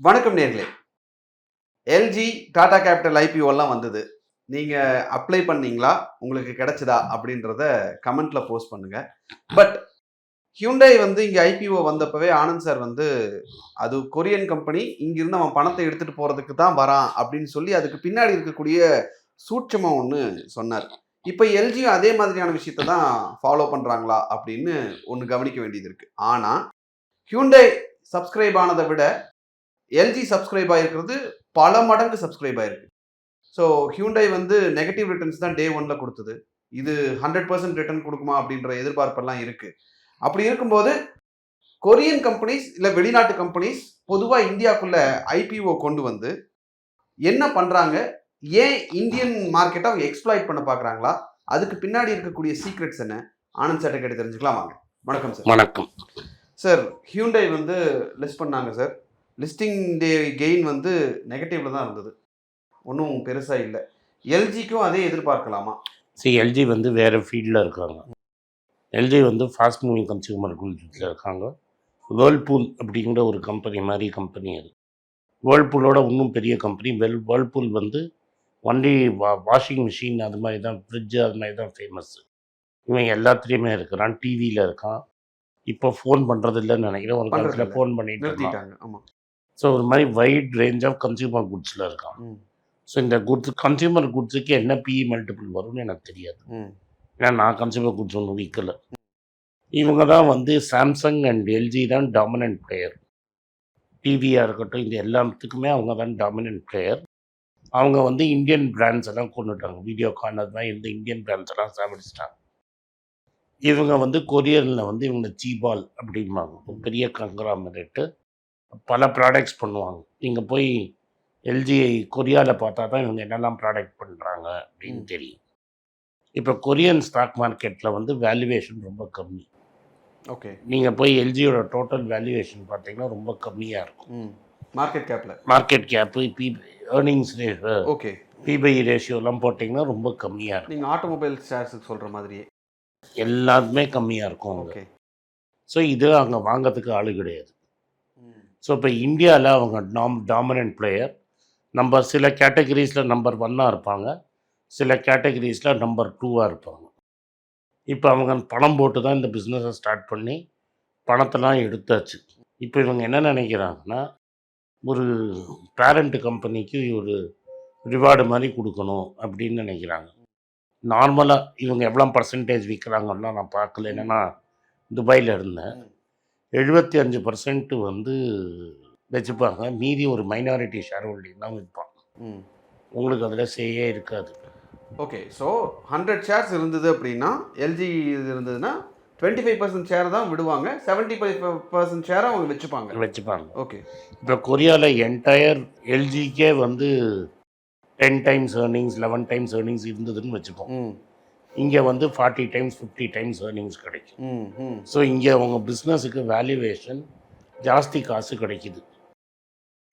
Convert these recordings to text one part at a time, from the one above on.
வணக்கம் நேர்களே. LG Tata capital ஐபிஓலாம் வந்தது. நீங்கள் அப்ளை பண்ணீங்களா? உங்களுக்கு கிடைச்சதா? அப்படின்றத கமெண்ட்டில் போஸ்ட் பண்ணுங்கள் பட் ஹியூண்டை வந்து இங்கே ஐபிஓ வந்தப்பவே ஆனந்த் சார் வந்து அது கொரியன் கம்பெனி இங்கிருந்து அவன் பணத்தை எடுத்துகிட்டு போகிறதுக்கு தான் வரான் அப்படின்னு சொல்லி அதுக்கு பின்னாடி இருக்கக்கூடிய சூட்சமாக ஒன்று சொன்னார். இப்போ எல்ஜியும் அதே மாதிரியான விஷயத்தை தான் ஃபாலோ பண்ணுறாங்களா அப்படின்னு ஒன்று கவனிக்க வேண்டியது இருக்குது ஆனால் ஹியூண்டை சப்ஸ்கிரைப் ஆனதை விட எல்ஜி சப்ஸ்கிரைப் ஆகிருக்கிறது பல மடங்கு சப்ஸ்கிரைப் ஆயிருக்கு. ஸோ ஹியூண்டை வந்து நெகட்டிவ் ரிட்டர்ன்ஸ் தான் டே ஒன்ல கொடுத்தது. இது ஹண்ட்ரட் பர்சன்ட் ரிட்டர்ன் கொடுக்குமா அப்படின்ற எதிர்பார்ப்பெல்லாம் இருக்கு. அப்படி இருக்கும்போது கொரியன் கம்பெனிஸ் இல்லை வெளிநாட்டு கம்பெனிஸ் பொதுவாக இந்தியாக்குள்ள ஐபிஓ கொண்டு வந்து என்ன பண்றாங்க? ஏன் இந்தியன் மார்க்கெட்டை அவங்க எக்ஸ்ப்ளாய்ட் பண்ண பார்க்குறாங்களா அதுக்கு பின்னாடி இருக்கக்கூடிய சீக்ரெட்ஸ் என்ன? ஆனந்த் சார்ட்ட கேட்டு தெரிஞ்சுக்கலாம் வாங்க. வணக்கம் சார் வணக்கம். சார் ஹியூண்டை வந்து லிஸ்ட் பண்ணாங்க சார் லிஸ்டிங் டே கெயின் வந்து நெகட்டிவ்ல தான் இருந்தது. ஒன்றும் பெருசாக இல்லை. எல்ஜிக்கும் அதே எதிர்பார்க்கலாமா? சி எல்ஜி வந்து வேறு ஃபீல்டில் இருக்காங்க. எல்ஜி வந்து ஃபாஸ்ட் மூவிங் கன்சியூமர் குட்ஸில் இருக்காங்க. வேர்ல்பூல் அப்படிங்கிற ஒரு கம்பெனி மாதிரி கம்பெனி அது. வேர்ல்பூலோட இன்னும் பெரிய கம்பெனி வெல் வேர்ல்பூல் வந்து ஒன்லி வா வாஷிங் மிஷின் அது மாதிரி தான் ஃப்ரிட்ஜு அது மாதிரி தான் ஃபேமஸ் இவன் எல்லாத்துலேயுமே இருக்கிறான். டிவியில் இருக்கான். இப்போ ஃபோன் பண்ணுறது இல்லைன்னு நினைக்கிறேன். ஒரு காலத்தில். ஃபோன் பண்ணிட்டு ஆமாம் ஸோ ஒரு மாதிரி வைட் ரேஞ்ச் ஆஃப் கன்சியூமர் குட்ஸில் இருக்கான். ஸோ இந்த குட்ஸ் கன்சியூமர் குட்ஸுக்கு என்ன பிஇ மல்டிபிள் வரும்னு எனக்கு தெரியாது. ஏன்னா நான் கன்சியூமர் குட்ஸ் ஒன்றும் விற்கல இவங்க தான் வந்து சாம்சங் அண்ட் எல்ஜி தான் டாமினன்ட் பிளேயர் டிவியாக இருக்கட்டும் இது எல்லாத்துக்குமே அவங்க தான் டாமினன்ட் பிளேயர் அவங்க வந்து இந்தியன் பிராண்ட்ஸ் எல்லாம் கொண்டுட்டாங்க. வீடியோகான் அது மாதிரி இந்த இந்தியன் பிராண்ட்ஸ் எல்லாம் சாப்பிடிச்சிட்டாங்க இவங்க வந்து கொரியரில் வந்து இவங்க சீபால் அப்படிம்பாங்க. பெரிய கங்கராமரேட்டு பல ப்ராடக்ட்ஸ் பண்ணுவாங்க. நீங்கள் போய் எல்ஜி கொரியாவில் பார்த்தா தான் இவங்க என்னெல்லாம் ப்ராடக்ட் பண்ணுறாங்க அப்படின்னு. தெரியும். இப்போ கொரியன் ஸ்டாக் மார்க்கெட்டில் வந்து வேல்யூவேஷன் ரொம்ப கம்மி. ஓகே. நீங்கள் போய் எல்ஜியோட டோட்டல் வேல்யூவேஷன் பார்த்தீங்கன்னா ரொம்ப கம்மியாக இருக்கும். ம். மார்க்கெட் கேப்பில் market cap P earnings okay. பிபை ரேஷியோலாம் போட்டிங்கன்னா ரொம்ப கம்மியாக இருக்கும். நீங்கள் ஆட்டோமொபைல் ஷேர்ஸுக்கு சொல்கிற மாதிரியே. எல்லாத்துமே கம்மியாக இருக்கும் ஓகே. ஸோ இது அங்கே வாங்கிறதுக்கு ஆளு கிடையாது. ஸோ இப்போ இந்தியாவில் அவங்க டாம் டாமினன்ட் பிளேயர் நம்பர் சில கேட்டகரிஸில் நம்பர் ஒன்னாக இருப்பாங்க. சில கேட்டகரிஸில் நம்பர் டூவாக இருப்பாங்க. இப்போ அவங்க பணம் போட்டு தான் இந்த பிஸ்னஸை ஸ்டார்ட் பண்ணி பணத்தெல்லாம் எடுத்தாச்சு. இப்போ இவங்க என்ன நினைக்கிறாங்கன்னா ஒரு பேரண்ட் கம்பெனிக்கு ஒரு ரிவார்டு மாதிரி கொடுக்கணும் அப்படின்னு நினைக்கிறாங்க. நார்மலாக இவங்க எவ்வளோ பர்சன்டேஜ் விற்கிறாங்கன்னா நான் பார்க்கல. என்னென்னா துபாயில் இருந்தேன். எழுபத்தி அஞ்சு பர்சன்ட் வந்து வச்சுப்பாங்க. மீதி ஒரு மைனாரிட்டி ஷேர் ஹோல்டிங் தான் விற்பான் ம். உங்களுக்கு அதில் செய்யே இருக்காது. ஓகே. ஸோ ஹண்ட்ரட் ஷேர்ஸ் இருந்தது அப்படின்னா எல்ஜி இருந்ததுன்னா டுவெண்ட்டி ஃபைவ் பர்சன்ட் ஷேர் தான் விடுவாங்க. செவன்ட்டி ஃபைவ் பர்சன்ட் ஷேரை அவங்க வச்சுப்பாங்க. வச்சுப்பாங்க. ஓகே. இப்போ கொரியாவில் என்டையர் எல்ஜிக்கே வந்து ten times earnings eleven times earnings இருந்ததுன்னு வச்சுப்போம். ம். இங்கே வந்து forty times fifty times earnings கிடைக்கும். ம் ம். ஸோ இங்கே அவங்க பிஸ்னஸுக்கு வேல்யூவேஷன் ஜாஸ்தி காசு கிடைக்குது.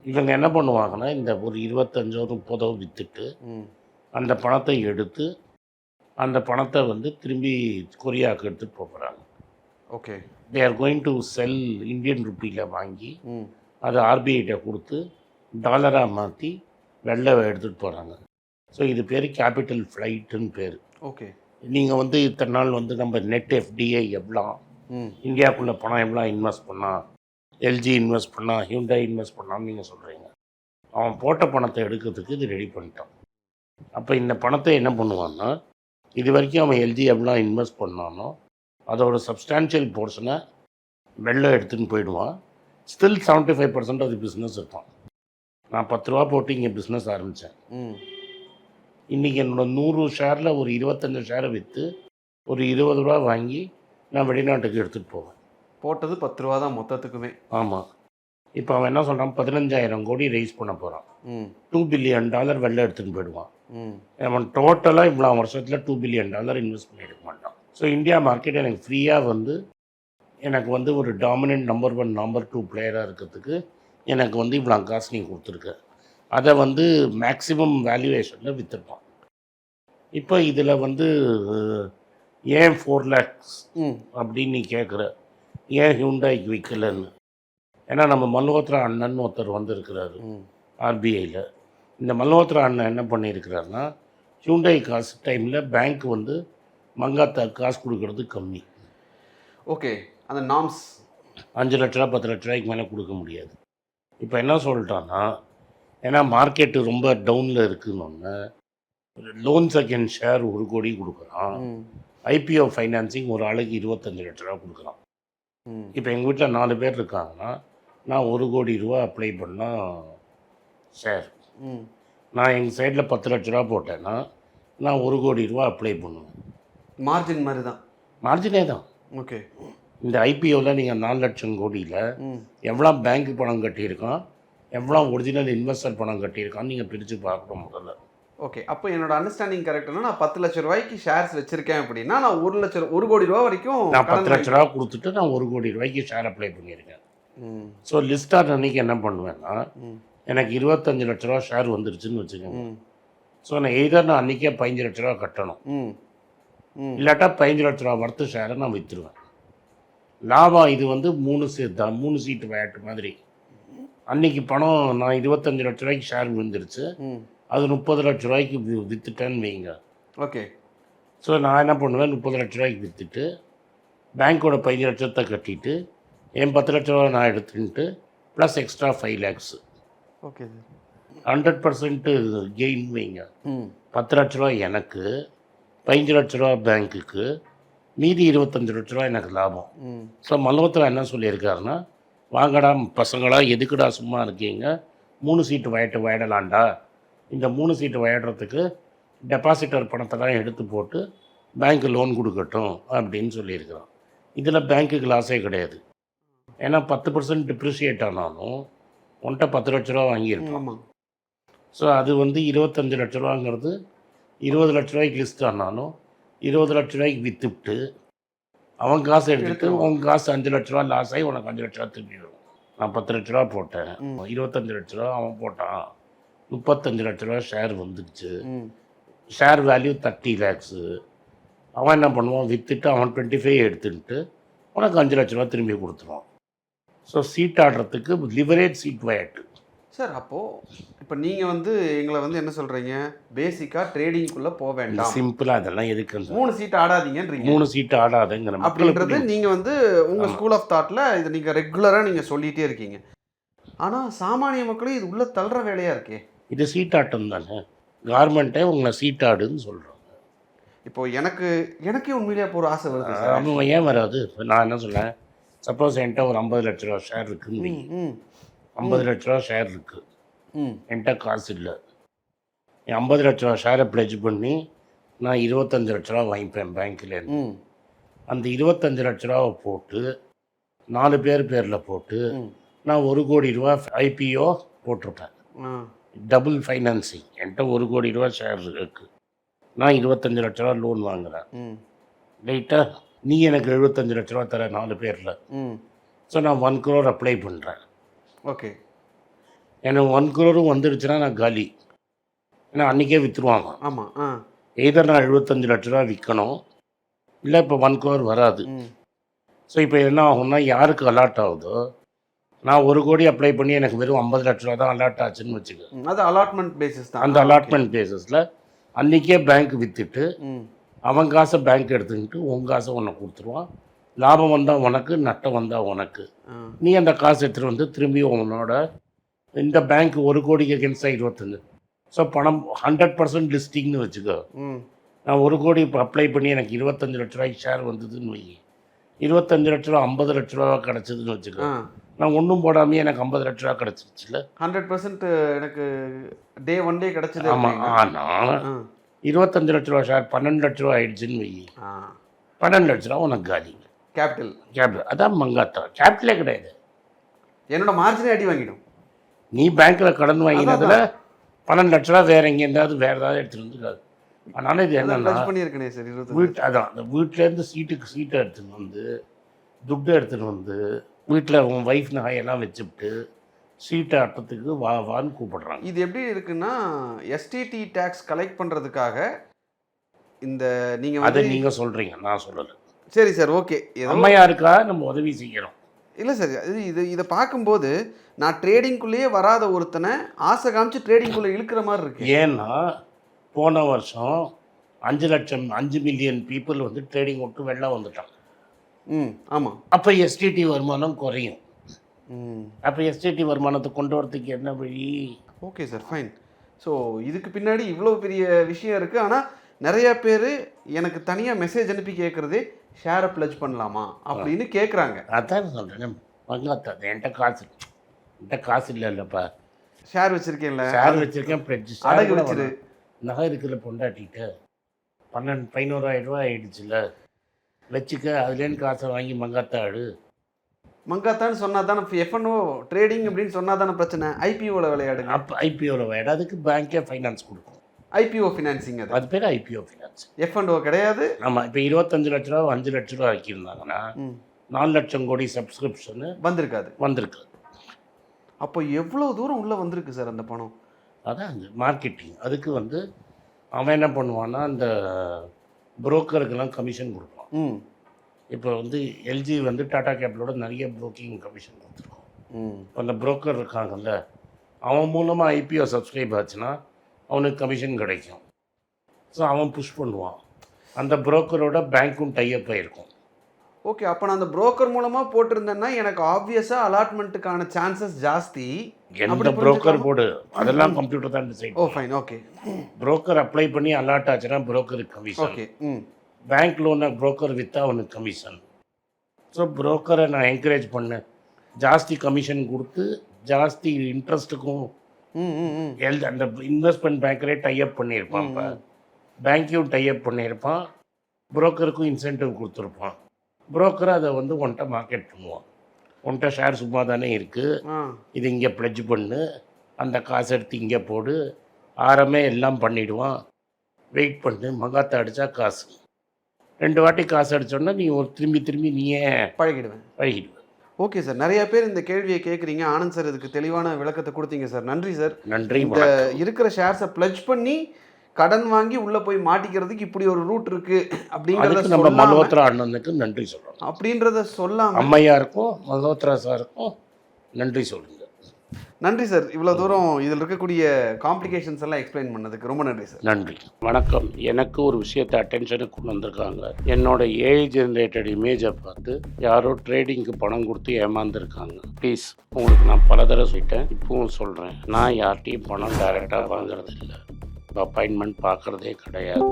இவங்க என்ன பண்ணுவாங்கன்னா இந்த ஒரு இருபத்தஞ்சோ முப்பதோ விற்றுட்டு ம். அந்த பணத்தை எடுத்து அந்த பணத்தை வந்து திரும்பி கொரியாவுக்கு எடுத்துகிட்டு போகிறாங்க. Okay. They are going to sell Indian ருப்பியில் வாங்கி ம். அதை ஆர்பிஐட்ட கொடுத்து டாலராக மாற்றி வெளில எடுத்துகிட்டு போகிறாங்க ஸோ இது பேர் கேபிட்டல் ஃப்ளைட்டுன்னு பேர். ஓகே. நீங்கள் வந்து இத்தனை நாள் வந்து நம்ம நெட் எஃப்டிஐ எவ்வளோ இந்தியாவுக்குள்ளே பணம் எவ்வளோ இன்வெஸ்ட் பண்ணால் எல்ஜி இன்வெஸ்ட் பண்ணால் ஹியூண்டை இன்வெஸ்ட் பண்ணான்னு நீங்கள் சொல்கிறீங்க அவன் போட்ட பணத்தை எடுக்கிறதுக்கு இது ரெடி பண்ணிட்டான். அப்போ இந்த பணத்தை என்ன பண்ணுவான்னா இது வரைக்கும் அவன் எல்ஜி எவ்வளோ இன்வெஸ்ட் பண்ணானோ அதோட சப்ஸ்டான்ஷியல் போர்ஷனை வெளில எடுத்துன்னு போயிடுவான். ஸ்டில் செவன்ட்டி ஃபைவ் பர்சன்ட் அது பிஸ்னஸ் இருப்பான். நான் பத்து ரூபா போட்டு இங்கே பிஸ்னஸ் ஆரம்பித்தேன் இன்றைக்கி என்னோட நூறு ஷேரில் ஒரு இருபத்தஞ்சு ஷேரை விற்று ஒரு இருபது ரூபா வாங்கி நான் வெளிநாட்டுக்கு எடுத்துகிட்டு போவேன். போட்டது பத்து ரூபா தான் மொத்தத்துக்குமே. ஆமாம் இப்போ அவன் என்ன சொல்கிறான் பதினஞ்சாயிரம் கோடி ரைஸ் பண்ண போகிறான் டூ பில்லியன் டாலர் வெளில எடுத்துன்னு போயிடுவான். அவன் டோட்டலாக இவ்வளோ வருஷத்தில் டூ பில்லியன் டாலர் இன்வெஸ்ட் பண்ணி எடுக்க மாட்டான். ஸோ இந்தியா மார்க்கெட் எனக்கு ஃப்ரீயாக வந்து எனக்கு வந்து ஒரு dominant number one number two பிளேயராக இருக்கிறதுக்கு எனக்கு வந்து இவ்வளோ காசு நீ கொடுத்துருக்க. அதை வந்து மேக்ஸிமம் வேல்யூவேஷனில் விற்றுப்பான் இப்போ இதில் வந்து ஏன் ஃபோர் லேக்ஸ் அப்படின்னு நீ கேட்குற ஏன் ஹியூண்டாய்க்கு விற்கலன்னு ஏன்னா நம்ம மல்ஹோத்ரா அண்ணன் ஒருத்தர் வந்து இருக்கிறாரு ம் ஆர்பிஐயில் இந்த மல்ஹோத்ரா அண்ணன் என்ன பண்ணியிருக்கிறாருன்னா ஹியூண்டை காசு டைமில் பேங்க் வந்து மங்காத்தா காசு கொடுக்கறது கம்மி. ஓகே அந்த நாம்ஸ் அஞ்சு லட்ச ரூபா பத்து லட்ச ரூபாய்க்கு மேலே கொடுக்க முடியாது. இப்போ என்ன சொல்லிட்டான்னா ஏன்னா மார்க்கெட்டு ரொம்ப டவுனில் இருக்குன்னு லோன் செகண்ட் ஷேர் ஒரு கோடி கொடுக்குறான். ஐபிஓ ஃபைனான்சிங் ஒரு ஆளுக்கு இருபத்தஞ்சு லட்ச ரூபா கொடுக்குறான். இப்போ எங்கள் வீட்டில் நாலு பேர் இருக்காங்கன்னா நான் ஒரு கோடி ரூபா அப்ளை பண்ணால் ஷேர் நான் எங்கள் சைடில் பத்து லட்ச ரூபா போட்டேன்னா நான் ஒரு கோடி ரூபா அப்ளை பண்ணுவேன். மார்ஜின் மாதிரி தான் மார்ஜினே தான். ஓகே இந்த ஐபிஓவில் நீங்கள் நாலு லட்சம் கோடியில் எவ்வளோ பேங்க் பணம் கட்டியிருக்கான்? எவ்வளோ ஒரிஜினல் இன்வெஸ்டர் பணம் கட்டியிருக்கான்னு நீங்கள் பிரித்து பார்க்கணும் முதல்ல. ஓகே அப்போ என்னோட அண்டர்ஸ்டாண்டிங் கரெக்ட்னா நான் பத்து லட்ச ரூபாய்க்கு ஷேர்ஸ் வச்சிருக்கேன் அப்படின்னா நான் ஒரு லட்சம் ஒரு கோடி ரூபா வரைக்கும் நான் பத்து லட்ச ரூபா கொடுத்துட்டு நான் ஒரு கோடி ரூபாய்க்கு ஷேர் அப்ளை பண்ணியிருக்கேன். ஸோ லிஸ்டார் அன்னைக்கு என்ன பண்ணுவேன்னா எனக்கு இருபத்தஞ்சு லட்ச ரூபா ஷேர் வந்துருச்சுன்னு வச்சுக்கோங்க. ஸோ நான் எய்தர் நான் அன்றைக்கே பதினஞ்சு லட்ச ரூபா கட்டணும். இல்லாட்டா பதினஞ்சு லட்ச ரூபா வர்த்து ஷேரை நான் விற்றுருவேன் லாபம் இது வந்து மூணு சீட் தான் மூணு சீட்டு விளையாட்டு மாதிரி. அன்னைக்கு பணம் நான் இருபத்தஞ்சு லட்ச ரூபாய்க்கு ஷேர் விழுந்துருச்சு. அது முப்பது லட்ச ரூபாய்க்கு வித்துட்டேன்னு வைங்க. ஓகே. ஸோ நான் என்ன பண்ணுவேன்? முப்பது லட்ச ரூபாய்க்கு விற்றுட்டு பேங்க்கோட பதினஞ்சு லட்சத்தை கட்டிட்டு என் பத்து லட்ச ரூபா நான் எடுத்துன்ட்டு plus extra five lakhs okay sir. Hundred percent gain வைங்க. பத்து லட்ச ரூபா எனக்கு பதினஞ்சு லட்ச ரூபா பேங்க்குக்கு மீதி இருபத்தஞ்சு லட்ச ரூபா எனக்கு லாபம். ஸோ மல்ஹோத்ரா என்ன சொல்லியிருக்காருன்னா வாங்கடா பசங்களா எதுக்குடா சும்மா இருக்கீங்க? மூணு சீட்டு வயட்டு வயடலாண்டா இந்த மூணு சீட்டு வயடுறதுக்கு டெபாசிட்டர் பணத்தெல்லாம் எடுத்து போட்டு பேங்க் லோன் கொடுக்கட்டும் அப்படின்னு சொல்லியிருக்கிறான். இதில் பேங்க்குக்கு லாஸே கிடையாது. ஏன்னா பத்து பர்சன்ட் டிப்ரிஷியேட் ஆனாலும் உன்கிட்ட பத்து லட்ச ரூபா வாங்கியிருப்பான். ஸோ அது வந்து இருபத்தஞ்சு லட்ச ரூபாங்கிறது இருபது லட்ச ரூபாய்க்கு லிஸ்ட் ஆனாலும் இருபது லட்ச ரூபாய்க்கு விற்றுவிட்டு அவன் காசு எடுத்துட்டு. உன் காசு அஞ்சு லட்ச ரூபா லாஸ் ஆகி உனக்கு அஞ்சு லட்ச ரூபா வரும். நான் பத்து லட்ச ரூபா போட்டேன். இருபத்தஞ்சு லட்ச ரூபா அவன் போட்டான். முப்பத்தஞ்சு லட்ச ரூபா ஷேர் வந்துடுச்சு. ஷேர் வேல்யூ தேர்ட்டி லேக்ஸு அவன் என்ன பண்ணுவான்? விற்றுட்டு அவன் டுவெண்ட்டி ஃபைவ் எடுத்துட்டு உனக்கு அஞ்சு லட்ச ரூபா திரும்பி கொடுத்துருவான். ஸோ சீட் ஆடுறதுக்கு லிவரேஜ் சீட் வயட்டு சார் அப்போது இப்போ நீங்கள் வந்து எங்களை வந்து என்ன சொல்கிறீங்க பேசிக்காக ட்ரேடிங்குள்ளே போக வேண்டாம். சிம்பிளாக அதெல்லாம் எதுக்கு மூணு சீட் ஆடாதீங்கன்றீங்க. மூணு சீட்டு ஆடாதுங்கிற அப்படின்றது நீங்கள் வந்து உங்கள். ஸ்கூல் ஆஃப் தாட்டில் இதை நீங்கள் ரெகுலராக நீங்கள் சொல்லிகிட்டே இருக்கீங்க. ஆனால் சாமானிய மக்களும் இது உள்ள தள்ளுற வேலையாக இருக்கே? இது சீட்டாட்டம் தானே. கார்மெண்ட்டே உங்களை சீட்டாடுன்னு சொல்கிறாங்க இப்போ எனக்கு எனக்கே உண்மையிலேயே ஒரு ஆசை வருது ஏன் வராது? நான் என்ன சொல்லேன் சப்போஸ் என்கிட்ட ஒரு ஐம்பது லட்ச ரூபா ஷேர் இருக்குன்னு ஐம்பது லட்ச ரூபா ஷேர் இருக்குது ம். என்கிட்ட காசு இல்லை. என் ஐம்பது லட்ச ரூபா ஷேரை பிளெஜ் பண்ணி நான் இருபத்தஞ்சு லட்ச ரூபா வாங்கிப்பேன் பேங்க்லேருந்து ம். அந்த இருபத்தஞ்சு லட்ச ரூபாவை போட்டு நாலு பேர் பேரில் போட்டு நான் ஒரு கோடி ரூபா ஐபிஓ போட்டிருப்பேன். டபுள் ஃபைனான்சிங் என்கிட்ட ஒரு கோடி ரூபா ஷேர் இருக்குது நான் இருபத்தஞ்சு லட்ச ரூபா லோன் வாங்குறேன். ம். ரைட்டா நீ எனக்கு எழுபத்தஞ்சு லட்ச ரூபா தர நாலு பேரில். ஸோ நான் ஒன் குரோர் அப்ளை பண்ணுறேன் ஓகே. எனக்கு ஒன் குரோரும் வந்துடுச்சுன்னா நான் காலி. ஏன்னா அன்றைக்கே விற்றுருவாங்க ஆமாம் ஆ. எய்தர் நான் எழுபத்தஞ்சு லட்ச ரூபா விற்கணும் இல்லை இப்போ ஒன் குரோர் வராது. ஸோ இப்போ என்ன ஆகும்னா யாருக்கு அலாட் ஆகுதோ நான் ஒரு கோடி அப்ளை பண்ணி எனக்கு வெறும் ஐம்பது லட்ச ரூபா தான் அலாட் ஆச்சுன்னு வச்சுக்க. ம், அது அலாட்மெண்ட் பேசிஸ் தான். அந்த அலாட்மெண்ட் பேசிஸில் அன்றைக்கே பேங்க் விற்றுட்டு அவன் காசை பேங்க் எடுத்துக்கிட்டு உன் காசை உனக்கு கொடுத்துருவான். லாபம் வந்தால் உனக்கு நட்டம் வந்தால் உனக்கு. நீ அந்த காசு எடுத்துகிட்டு வந்து திரும்பி உன்னோட இந்த பேங்க் ஒரு கோடிக்கு அகேன்ஸ்டாக இருபத்தஞ்சு. ஸோ பணம் ஹண்ட்ரட் பர்சன்ட் லிஸ்டிங்னு வச்சுக்கோ. நான் ஒரு கோடி இப்போ அப்ளை பண்ணி எனக்கு இருபத்தஞ்சு லட்ச ரூபாய்க்கு ஷேர் வந்ததுன்னு வை இருபத்தஞ்சு லட்ச ரூபா ஐம்பது லட்ச ரூபா கிடச்சதுன்னு வச்சுக்கோ. நான் ஒன்றும் போடாமே எனக்கு ஐம்பது லட்ச ரூபா கிடச்சிருச்சுல ஹண்ட்ரட் பர்சன்ட் எனக்கு டே ஒன் டே கிடச்சது ஆமாம் ஆனால் இருபத்தஞ்சு லட்ச ரூபா ஷேர் பன்னெண்டு லட்ச ரூபா ஆயிடுச்சுன்னு வை ஆ. பன்னெண்டு லட்ச ரூபா உனக்கு காலி. கேபிட்டல் கேபிட்டல் அதான் மங்காத்தா கேபிட்டலே கிடையாது. என்னோட மார்ஜினே அடி வாங்கிடும். நீ பேங்க்கில் கடன் வாங்கினதுல பன்னெண்டு லட்ச ரூபா வேற எங்கேயாவது வேற ஏதாவது எடுத்துட்டு வந்துருக்காது. அதனால இது டச் பண்ணியிருக்கனே சார் வீட்டு அதான் அந்த வீட்டிலேருந்து சீட்டுக்கு சீட்டை எடுத்துன்னு வந்து துட்டு எடுத்துன்னு வந்து வீட்டில் உன் ஒய்ஃப் நகையெல்லாம் வச்சுவிட்டு சீட்டை ஆட்டத்துக்கு வா வான்னு கூப்பிடுறாங்க. இது எப்படி இருக்குன்னா எஸ்டிடி டேக்ஸ் கலெக்ட் பண்ணுறதுக்காக இந்த நீங்கள் அதை நீங்கள் சொல்கிறீங்க நான் சொல்லலை. சரி சார் ஓகே. அம்மையாருக்காக நம்ம உதவி செய்கிறோம் இல்லை சார் இது இது இதை பார்க்கும்போது நான் ட்ரேடிங்குள்ளேயே வராத ஒருத்தனை ஆசை காமிச்சு ட்ரேடிங்குள்ளே இழுக்கிற மாதிரி இருக்கு. ஏன்னா போன வருஷம் அஞ்சு லட்சம் அஞ்சு மில்லியன் பீப்புள் வந்து ட்ரேடிங் விட்டு வெளில வந்துட்டாங்க. ம் ஆமாம் அப்போ எஸ்டிடி வருமானம் குறையும். ம். அப்போ எஸ்டிடி வருமானத்தை கொண்டு வரதுக்கு என்ன வழி? ஓகே சார் ஃபைன் ஸோ இதுக்கு பின்னாடி இவ்வளோ பெரிய விஷயம் இருக்குது ஆனால் நிறைய பேர் எனக்கு தனியாக மெசேஜ் அனுப்பி கேட்குறதே ஷேரை ப்ளஜ் பண்ணலாமா அப்படின்னு கேட்குறாங்க அதான் சொல்கிறேன் என்கிட்ட காசு என்கிட்ட காசு இல்லை இல்லைப்பா. ஷேர் வச்சுருக்கேன்ல. ஷேர் வச்சிருக்கேன் ஃப்ரிட்ஜ் அடகு வச்சிரு. நகை இருக்கிற பொண்டாட்டிட்ட பன்னெண்டு பதினோராயிரம் ரூபாய் ஆயிடுச்சுல்ல வச்சுக்க அதுலேருந்து காசை வாங்கி மங்காத்தாடு மங்காத்தான்னு சொன்னா தானே எஃப்என்ஓ ட்ரேடிங் அப்படின்னு சொன்னா தானே பிரச்சனை ஐபிஓவில் விளையாடுங்க. அப்போ ஐபிஓவில் வேட அதுக்கு பேங்க்கே ஃபைனான்ஸ் கொடுக்கும். ஐபிஓ ஃபினான்சிங் அது. அது பேர் ஐபிஓ ஃபைனான்ஸ் எஃப்என்ஓ கிடையாது. ஆமாம் இப்போ இருபத்தஞ்சு லட்ச ரூபா அஞ்சு லட்ச ரூபா ஆக்கியிருந்தாங்கன்னா நாலு லட்சம் கோடி சப்ஸ்கிரிப்ஷனு வந்திருக்காது. வந்திருக்கு அப்போ எவ்வளோ தூரம் உள்ளே வந்திருக்கு சார் அந்த பணம்? அதான் அந்த மார்க்கெட்டிங் அதுக்கு வந்து அவன் என்ன பண்ணுவான்னா அந்த புரோக்கருக்கெல்லாம் கமிஷன் கொடுப்பான். ம். இப்போ வந்து எல்ஜி வந்து டாடா கேபிளோட நிறைய புரோக்கிங் கமிஷன் கொடுத்துருக்கோம். அந்த புரோக்கர் இருக்காங்கல்ல அவன் மூலமாக ஐபிஓ சப்ஸ்கிரைப் ஆச்சுன்னா அவனுக்கு கமிஷன் கிடைக்கும். ஸோ அவன் புஷ் பண்ணுவான். அந்த புரோக்கரோட பேங்க்கும் டைப் ஆகிருக்கும் ஓகே அப்போ நான் அந்த புரோக்கர் மூலமாக போட்டிருந்தேன்னா எனக்கு ஆப்வியஸாக அலாட்மெண்ட்டுக்கான சான்சஸ் ஜாஸ்தி. எந்த புரோக்கர்? போடு. அதெல்லாம் கம்ப்யூட்டர் தான் decide oh fine okay broker apply பண்ணி அலாட் ஆச்சுன்னா புரோக்கருக்கு கமிஷன் ஓகே பேங்க் லோனை புரோக்கர் விற்றா அவனுக்கு கமிஷன் ஸோ புரோக்கரை நான் என்கரேஜ் பண்ணேன். ஜாஸ்தி கமிஷன் கொடுத்து ஜாஸ்தி இன்ட்ரெஸ்ட்டுக்கும் எல் அந்த இன்வெஸ்ட்மெண்ட் பேங்கரே டைப் பண்ணியிருப்பான் இப்போ பேங்க்கையும் டைப் பண்ணியிருப்பான். புரோக்கருக்கும் இன்சென்டிவ் கொடுத்துருப்பான். புரோக்கர் அதை வந்து ஒன்ட்ட மார்க்கெட் பண்ணுவான். ஒன்ட்ட ஷேர் சும்மா தானே இருக்குது இது இங்கே ப்ளெட்ஜ் பண்ணு. அந்த காசு எடுத்து இங்கே போடு. ஆரமே எல்லாம் பண்ணிடுவான். வெயிட் பண்ணு. மகாத்த அடித்தா காசு. ரெண்டு வாட்டி காசு அடிச்சோன்னா நீ ஒரு திரும்பி திரும்பி நீயே பழகிடுவேன். பழகிடுவ. Okay sir. நிறைய பேர் இந்த கேள்வியை கேட்குறீங்க. ஆனந்த் சார் இதுக்கு தெளிவான விளக்கத்தை கொடுத்தீங்க சார். நன்றி சார். நன்றி இந்த இருக்கிற ஷேர்ஸை ப்ளஜ் பண்ணி கடன் வாங்கி உள்ள போய் மாட்டிக்கிறதுக்கு இப்படி ஒரு ரூட் இருக்கு அப்படிங்கறத நம்ம மல்ஹோத்ரா அண்ணனுக்கு நன்றி சொல்லணும். அப்படின்றத சொல்லாம அம்மையாருக்கும் மல்ஹோத்ரா சாருக்கும் நன்றி சொல்லுங்க. நன்றி சார். இவ்வளோ தூரம் இதில் இருக்கக்கூடிய காம்ப்ளிகேஷன்ஸ் எல்லாம் எக்ஸ்பிளைன் பண்ணதுக்கு ரொம்ப நன்றி சார். நன்றி. வணக்கம். எனக்கு ஒரு விஷயத்தை அட்டென்ஷனுக்கு கொண்டு வந்திருக்காங்க. என்னோட ஏஐ ஜென்ரேட்டட் இமேஜை பார்த்து யாரோ ட்ரேடிங்க்கு பணம் கொடுத்து ஏமாந்துருக்காங்க. ப்ளீஸ் உங்களுக்கு நான் பல தடவை சொல்லிட்டேன். இப்பவும் சொல்கிறேன் நான் யார்கிட்டையும் பணம் டைரெக்டாக வாங்குறது இல்லை அப்பாயின்மெண்ட் பார்க்குறதே கிடையாது.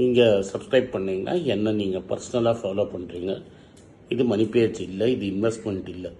நீங்கள் சப்ஸ்கிரைப் பண்ணீங்கன்னா என்ன நீங்கள் பர்சனலாக ஃபாலோ பண்ணுறீங்க இது மணி பேச்சு இல்லை இது இன்வெஸ்ட்மெண்ட் இல்லை.